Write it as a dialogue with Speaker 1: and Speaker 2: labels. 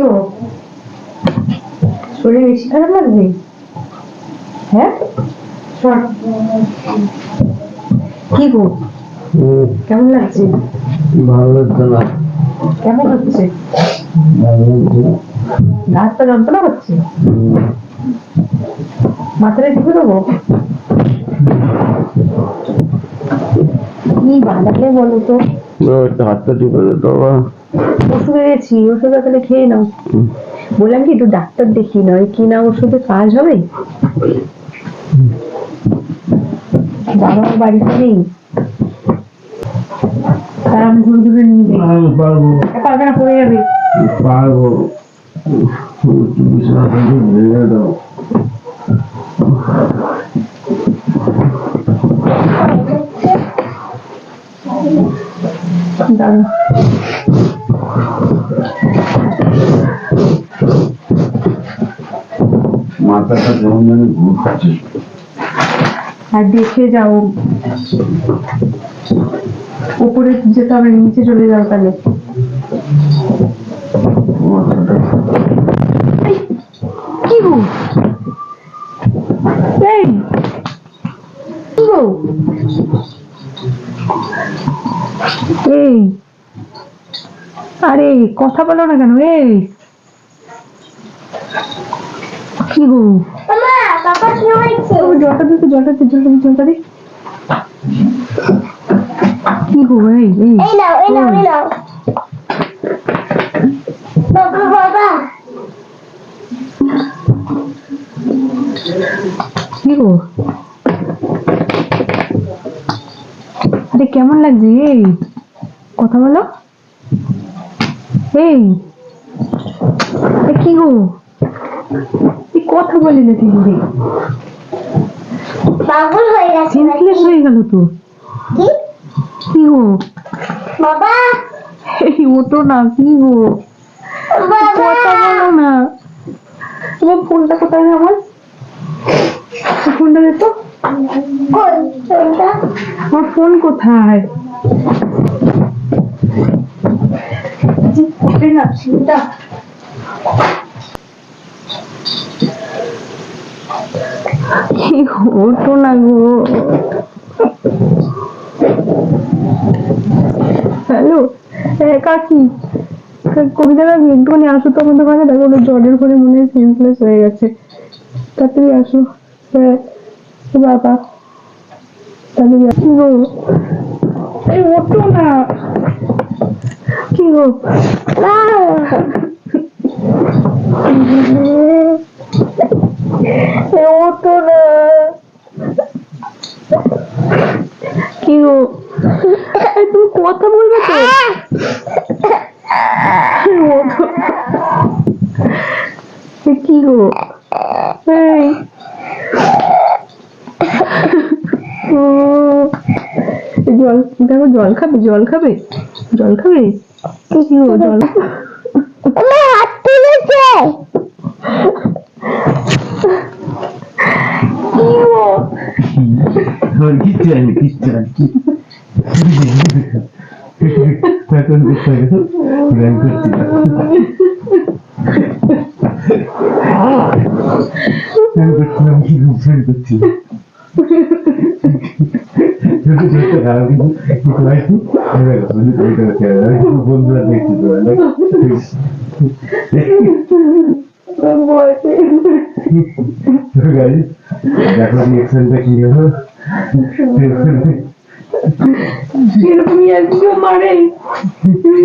Speaker 1: গো শরীর বেশি খারাপ লাগছে হ্যাঁ? কি গো? কেমন লাগছে?
Speaker 2: ভালো লাগছে না।
Speaker 1: কেমন হচ্ছে যন্ত্রণা মাথাটা টিপে দেবো কি বাঁধালে বলো তো?
Speaker 2: ও, হাতটা টিপে দে তো বাবা।
Speaker 1: ওষুধ এনেছি ওষুধ তাহলে খেয়ে নাও। বললাম কি একটু ডাক্তার দেখিয়ে নাও কি না ওষুধে কাজ হবে? বাবা বাড়িতে নেই। তার ঘুরে নিয়ে
Speaker 2: পারব।
Speaker 1: পারবে না পড়ে যাবে।
Speaker 2: পারব।
Speaker 1: দাঁড়া।
Speaker 2: মাথাটা কেমন জানি ঘুরছে।
Speaker 1: আর দেখে যাও। উপরে যেতে হবে নিচে চলে যাও তাহলে। কি গো? এই কি গো? এই আরে কথা বলো না কেন এই। কি গো?
Speaker 3: মামা বাবা হয়েছে
Speaker 1: ও জলটা দিতে জলটা দিতে জলটা দিতে জলটা দি কি গো এই এই
Speaker 3: এই নাও এই নাও এই নাও। বাবা বাবা।
Speaker 1: কি গো? আরে কেমন লাগছে এই? কথা বলো। এই। কি গো? কথা বলে না রে
Speaker 3: পাগল হয়ে গেছে?
Speaker 1: সেন্সলেস হয়ে গেল তো।
Speaker 3: কি?
Speaker 1: কি গো?
Speaker 3: বাবা!
Speaker 1: এই ওটো না কি গো? কথা বলো না। তোমার ফোনটা কোথায় আমার? ফোনটা দে তো।
Speaker 3: কই ফোনটা?
Speaker 1: আমার ফোন কোথায়? না ফোনটা। কি গো। হ্যালো হ্যাঁ কাকি কবিতা কাকি একটুখানি আসো তো আমাদের কাছে দেখো জ্বরের করে মনে হয় সেন্সলেস হয়ে গেছে। তাড়াতাড়ি আসো। হ্যাঁ বাবা, তাড়াতাড়ি আসো। গো? এই ওঠো না। কি গো আহ! এই ওঠো না কি গো তুমি কথা বলবে তো। কি গো? জল, দেখো জল খাবে জল খাবে? জল খাবে? কি গো, জল?
Speaker 3: হাত তুলেছে।
Speaker 2: Oğlum git yani git yani git. Zaten bir sayıda ben kırdım. Ben kırdım ki bu sen kırdım. Çünkü çok Ich bin kadar ki evet bunu da yapıyorlar. Bu bunlar ne diyorlar? Ben bu ayı. Çok iyi. Yaklaşık 80
Speaker 1: dakika. Eu me amarei.